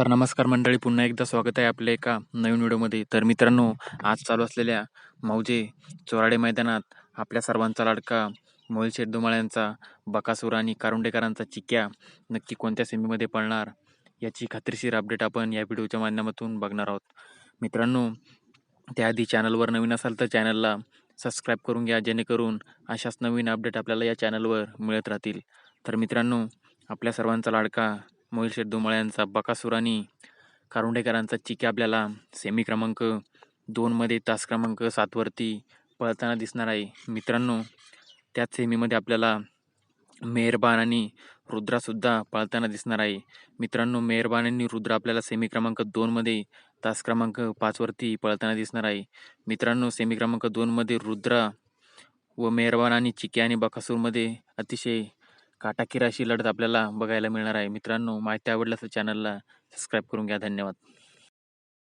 तर नमस्कार मंडळी पुन्हा एकदा स्वागत आहे आपल्या एका नवीन व्हिडिओमध्ये. तर मित्रांनो आज चालू असलेल्या मौजे चोराडे मैदानात आपल्या सर्वांचा लाडका मोहिल शेठ यांचा बकासूर आणि कारुंडेकरांचा चिक्या नक्की कोणत्या सेमीमध्ये पळणार याची खात्रीशीर अपडेट आपण या व्हिडिओच्या माध्यमातून बघणार आहोत. मित्रांनो त्याआधी चॅनलवर नवीन असाल तर चॅनलला सबस्क्राईब करून घ्या जेणेकरून अशाच नवीन अपडेट आपल्याला या चॅनलवर मिळत राहतील. तर मित्रांनो आपल्या सर्वांचा लाडका मोहिल शेठ धुमाळ यांचा बकासूर आणि कारुंडेकरांचा चिके आपल्याला सेमी क्रमांक दोनमध्ये तास क्रमांक सातवरती पळताना दिसणार आहे. मित्रांनो त्याच सेमीमध्ये आपल्याला मेहरबान आणि रुद्रासुद्धा पळताना दिसणार आहे. मित्रांनो मेहरबान आणि रुद्र आपल्याला सेमी क्रमांक दोनमध्ये तास क्रमांक पाचवरती पळताना दिसणार आहे. मित्रांनो सेमी क्रमांक दोनमध्ये रुद्रा व मेहरबान आणि चिके आणि बकासूरमध्ये अतिशय काटाकीर अशी लढत आपल्याला बघायला मिळणार आहे. मित्रांनो माहिती आवडल्यास चॅनलला सबस्क्राईब करून घ्या. धन्यवाद.